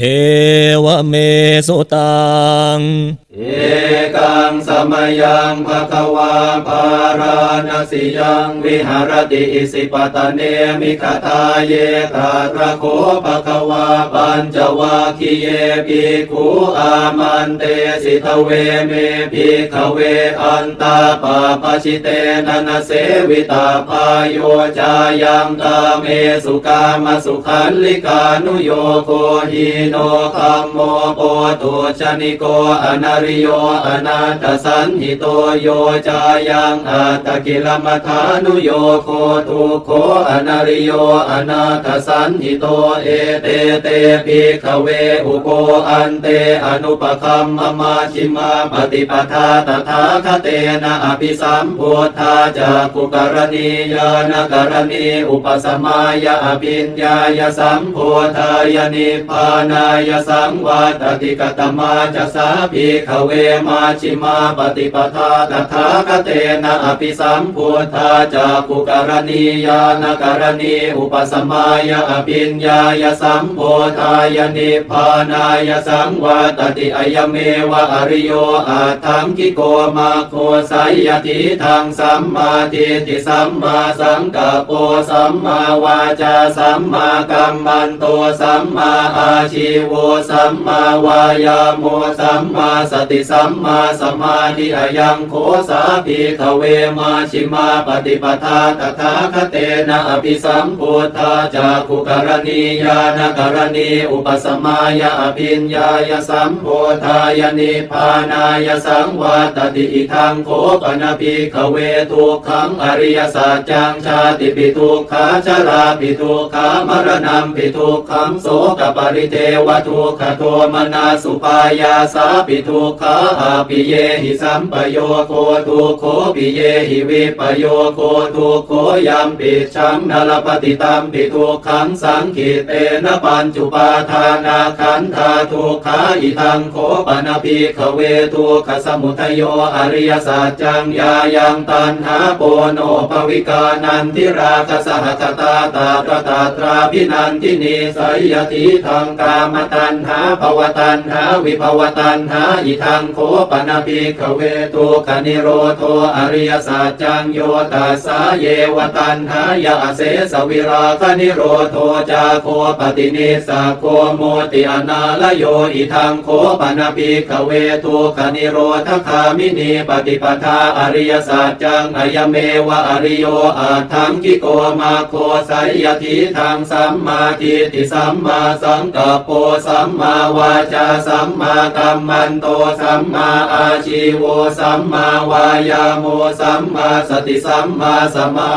เอวเมสุตัง เอ งสมยังภะคะวาปาราณสิยังวิหารติอิสิปตะเนมิคตาเยตาระโคภะคะวาปัญจวาคิเยภิกขุอามันเตสิทเวเมภิกขเวอันตาปาปชิเตนันเสวิตาพายโยจายังตาเมสุกามสุขันลิกานุโยโคหิโนคัมโมโปตุชนิโกอนาริโยอนาตสันหิโตโยจายังอัตกิลมัทานุโยโคทุโคอนาริโยอนาตสันหิโตเอเตเตภิขเวอุโกอันเตอนุปคัมมมาชิมาปฏิปทาตถาคเตนะอภิสัมพุทธาจากกุกรณียานกรณีอุปสมายะอภิญญายสัมพุทธายนิพานายสังวัตติกตมาจะสาภิขเวมาชิมาปฏิปทาตถาคเตนะอภิสัมพุทธาจากุกรณียานกรณีอุปสมายะอภิญญายสัมพุทธายนิพานายสังวัตติอายเมวะอริโยอาทังกิโกมาโคไสยติทางสัมมาทิฏฐิสัมมาสังกัปโปสัมมาวาจาสัมมากัมมันโตสัมมาอาชีโวสัมมาวายาโมสัมมาสติสัมมาสมาธิอายังโคสาภิกขเวมาชิมาปฏิปทาตถาคเตนะอภิสัมพุทธาจากุกรณียานกรณีอุปสมายะอภิญญายสัมโพธายนิพานายสังวัตติอิทังโคปนภิกขเวทุกขังอริยสัจจังชาติปิทุกขาชราปิทุกขามรณะปิทุกขังโสกปริเทวทุกขโทมนาสุปายาสาปิทุกขาอาปิเยหิสัมปโยโคทุโคปิเยหิวิปโยโคทุโคยัมปิชังนลปฏิตัมปิทุกขังสังขิเตนะปัญจุปาทานาขันธาทุกขาอิทังโคปนภิกขเวทุกขสมุทโยอริยสัจจังยายังตันหาโปโนภวิกานันทิราคสหคตาตาตระตาตราพินันทินีสยติทางกามตันหาภวตันหาวิภวตันหาอิทังโคปนภิกเวทุกนิโรโทอริยสัจจังโยตัสสาเยวตันหายาเสสวิราคนิโรโทจาโคปฏินิสาโคโมติอนาลโยอิทังโคปนภิกเวทุกนิโรธคามินีปฏิปทาอริยสัจจังอายเมวะอริโยอาทังกิโกมาโคไสยติทางสัมมาทิฏฐิสัมมาสังกัปโปสัมมาวาจาสัมมากัมมันโตสัมมาอาชโวสัมมาวายาโมสัมมาสติสัมมาสมา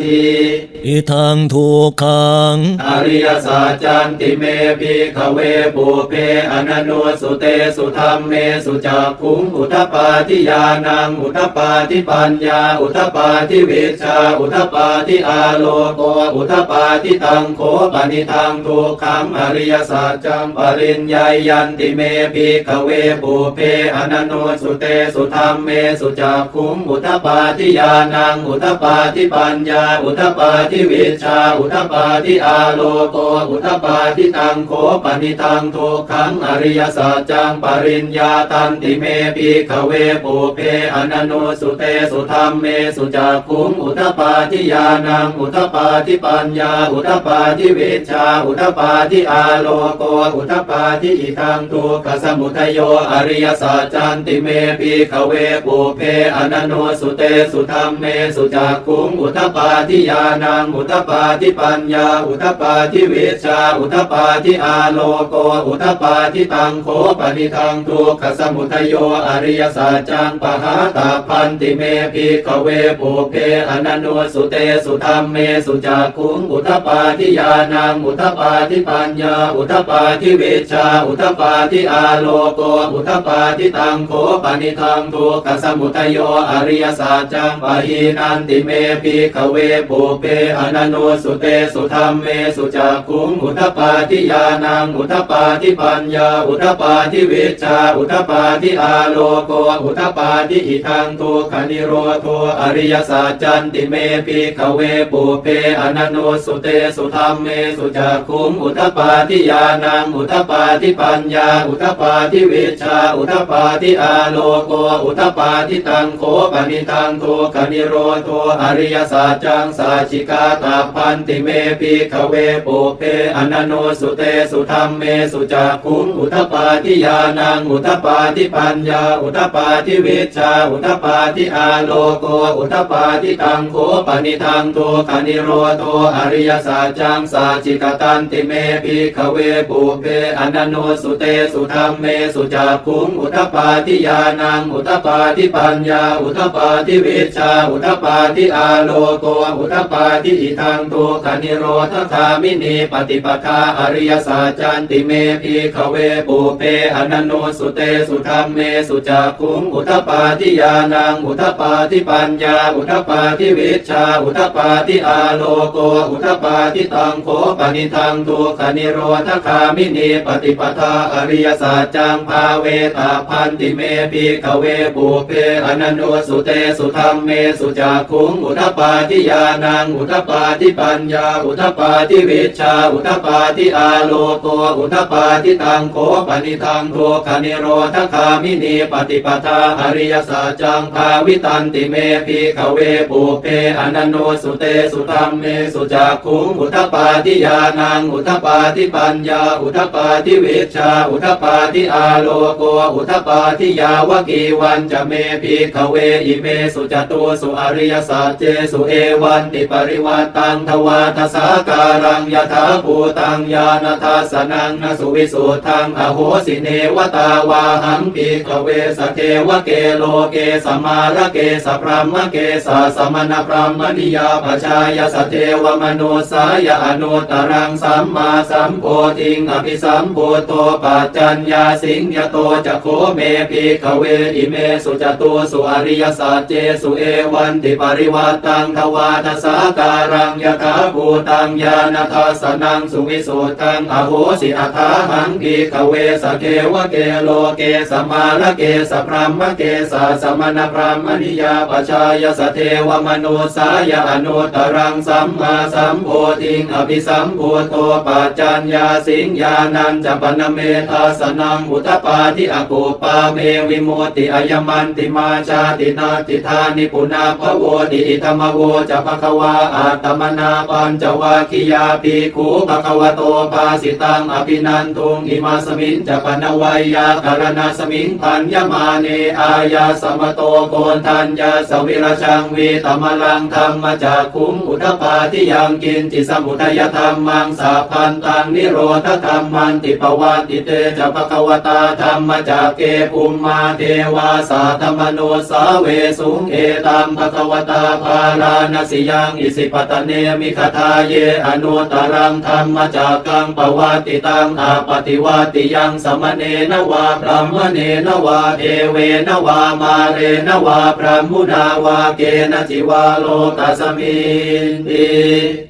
ธิ อิทังทุกขัง อริยสัจจันติเมภิกขเวปุเพอนันโนสุเตสุธรรมเมสุจักขุงอุทปปาทิยานังอุทปปาทิปัญญา อุทปปาทิวิชา อุทปปาทิอาโลโกอุทปปาทิตังโคปนิทังทุกขังอริยสัจจังปริญญายันติเมภิกขเวปุเพอนันโนสุเตสุธรรมเมสุจักขุงอุทปปาทิยานังอุทปปาทิปัญญา อุทปาทิวิชาอุทปปาทิอาโลโกอุทปปาทิตังโคปนิทังทุกขังอริยสัจจังปริญญาตันติเมภิขเวปุเพอนันโนสุเตสุธรรมเมสุจักขุงอุทปปาทิยานังอุทปปาทิปัญญา อุทปปาทิวิชา อุทปปาทิอาโลโกอุทปปาทิอิทังทุกขสมุทัยโยอริยสัจจันติเมภิขเวปุเพอนันโนสุเตสุธรรมเมสุจักขุงอุทปปาทิยานังอุทปปาทิปัญญา อุทปปาทิวิชา อุทปปาทิอาโลโก อุทปปาทิตังโคปนิทังทุกขสมุทัยโยอริยสัจจังปหาตาพันติเมภิกเวปุเพอนันโนสุเตสุธรรมเมสุจักขุงอุทปปาทิยานังอุทปาทิปัญญา อุทปปาทิวิชา อุทปปาทิอาโลโก อุทปปาทิตังโคปนิทังทุกขสมุทัยโยอริยสัจจังปะหีนันติเมภิกเวปุเพอนันโนสุเตสุธรรมเมสุจักขุงอุทปาทิยานังอุทปาทิปัญญา อุทปาทิวิชาอุทปาทิอาโลโกอุทปาทิอิทังทุกขนิโรโทอริยสัจจันติเมปิขเวปุเพอนันโนสุเตสุธรรมเมสุจักขุงอุทปาทิยานังอุทปาทิปัญญา อุทปาทิวิชาอุทปาทิอาโลโกอุทปาทิตังโคปนิทังทุกขนิโรโทอริยสัจจังสาชิกาตาพันติเมปิขเวปุเพอนันโนสุเตสุธรรมเมสุจักขุงอุทปาทิยานังอุทปาทิปัญญา อุทปาทิวิชา อุทปาทิอาโลโก อุทปาทิตังโคปนิทังทุกขนิโรโทอริยสัจจังสาชิกตันติเมปิขเวปุเพอนันโนสุเตสุธรรมเมสุจักขุงอุทปาทิยานัง อุทปาทิปัญญา อุทปาทิวิชา อุทปาทิอาโลโก อุทปาทิอิทังทุกขนิโรธคามินีปฏิปทาอริยสัจจันติเมพีขเวปุเพอนันโนสุเตสุธรรมเมสุจักขุงอุทปาทิยานังอุทปาทิปัญญา อุทปาทิวิชา อุทปาทิอาโลโก อุทปาทิตังโคปนิทังทุกขนิโรธคามินีปฏิปทาอริยสัจจังภาเวตาพันติเมพีขเวปุเพอนันโนสุเตสุธรรมเมสุจักขุงอุทปาทิยานังอุทปาทิปัญญา อุทปาทิวิชชา อุทปาทิอาโลโกอุทปาทิตังโคปนิทังทุกขนิโรธคามินีปฏิปทาอริยสัจจังภาวิตันติเมพีขเวปุเพอนันโนสุเตสุธรรมเมสุจักขุงอุทปาทิยานังอุทปาทิปัญญา อุทปาทิวิชชา อุทปาทิอาโลโกอุทปาทิยาวกีวันจะเมพีขเวอิเมสุจตุสุอริยสัจเจสุเอวันติปริวัตตังทวาทสาการังยถาภูตังญาณทัสนังนสุวิสุทธังอโหสิเนวตาวาหังปีขเวสเทวเกโลเกสมาระเกสพรหมเกสสมณพรหมนิยาปชายสเทวมโนสายอนุตรังสัมมาสัมโพธิงอภิสัมโพโตปัจจัญญาสิงยโตจะโคเมปีขเวอิเมสุจตุสุอริยสัจเจสุเอวันติปริวัตตังทวาทสาการังยถาภูตังญาณทัสนังสุวิสุทธังอโหสิอัฏฐาหังปีขเวสเทวเกโลเกสมาระเกสพรหมเกสสมณพรหมนิยาปชายสเทวมโนสายอนุตตรังสัมมาสัมโพธิงอภิสัมโพโตปัจจัญญาสิงญาณัญจะปนเมทาสนังอุทปาทิอโกปาเมวิโมติอายมันติมาชาตินาติธานิปุนาภโวติอิธรรมโวจะภควาอาตมนาปัญจวาคิยาปีคูภควโตภาสิตังอภินันทุงอิมาสมิงจะปนวัยยาการณาสมิงพันยมาเนอายาสมโตโกนทัญญาสวิรชังวีตมลังธรรมจากคุมอุทปาทิยังกินจิสมุทยธรรมังสาพันตังนิโรธธรรมันติปวัติเตจะภควตาธรรมจากเกภูมมาเทวาสาธรรมโนสาเวสุงเอตัมภควตาภาราณสิยังอิสิปตเนมิคทาเยอนุตรังธรรมจากกังปวัติตังอาปฏิวัติยังสมเนนวาพรหมเนนวาเทเวนวามาเรนวาพรหมุนาวาเกนจิวาโลตัสมินติ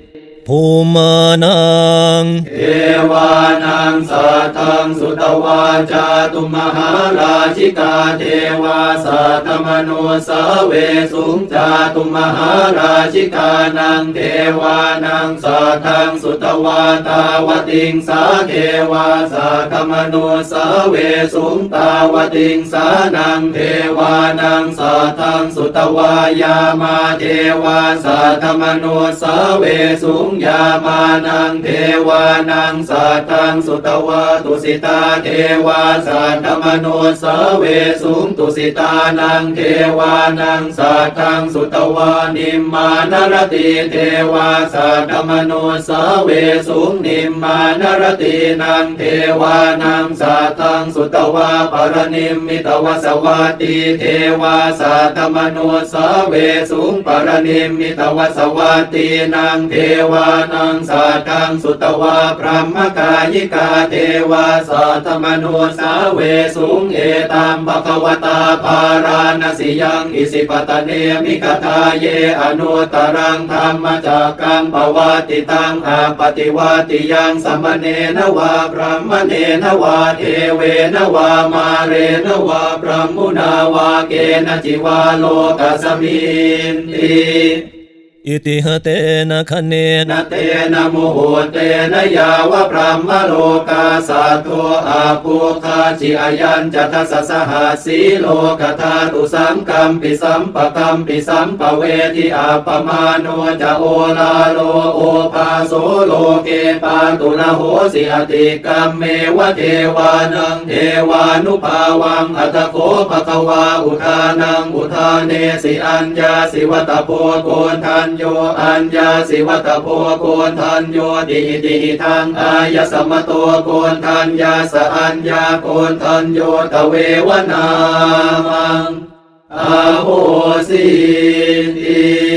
ภูมานัง เอวานังสัทธังสุตวาจาตุมหาราชิกาเทวาสัทธมโนสาเวสุงจาตุมหาราชิกานังเทวานังสัทธังสุตวาตาวติงสาเทวาสัทธมโนสาเวสุงตาวติงสานังเทวานังสัทธังสุตวายามาเทวาสัทธมโนสาเวสุงยามานังเทวานังสัทธังสุตวาตุสิตาเทวาสัทธมโนสเวสุงตุสิตานังเทวานังสัทธังสุตวานิมมานรติเทวาสัทธมโนสเวสุงนิมมานรตินังเทวานังสัทธังสุตวาปรนิมมิตวสวัตติเทวาสัทธมโนสเวสุงปรนิมมิตวสวัตตินังเทวานังสัตตังสุตวาพรหมกายิกาเทวาสัตมโนสาเวสุงเอตัมภควตาปาราณสิยังอิสิปตะเนมิกทาเยอนุตรังธรรมจักกังปวัติตังอาปฏิวัติยังสัมเนนวาพรหมเนนวาเทเวนวามาเรนวาพรหมุนาวาเกนจิวาโลกัสมินติ อิติหเตนะคะเนนะเตนะโมโหเตนะยาวะพรหมโลกาสัตโตอาภูคาจิอายันจัตสสหัสสีโลกธาตุสังกัมปิสัมปกัมปิสัมปเวทิอาปมาโนจะโอลาโลโอภาโสโลเกปาตุนะโหสิอติกัมเมวะเทวานังเทวานุภาวังอัตโคภควาอุทานังอุทาเนสิอัญญาสิวัตโพโกนทันโยอัญญาสิวัตโพโกนทันโยติติทางอายสมโตโกนทันยาสอัญญาโกนทันโยตเววนามังอาโหสิติ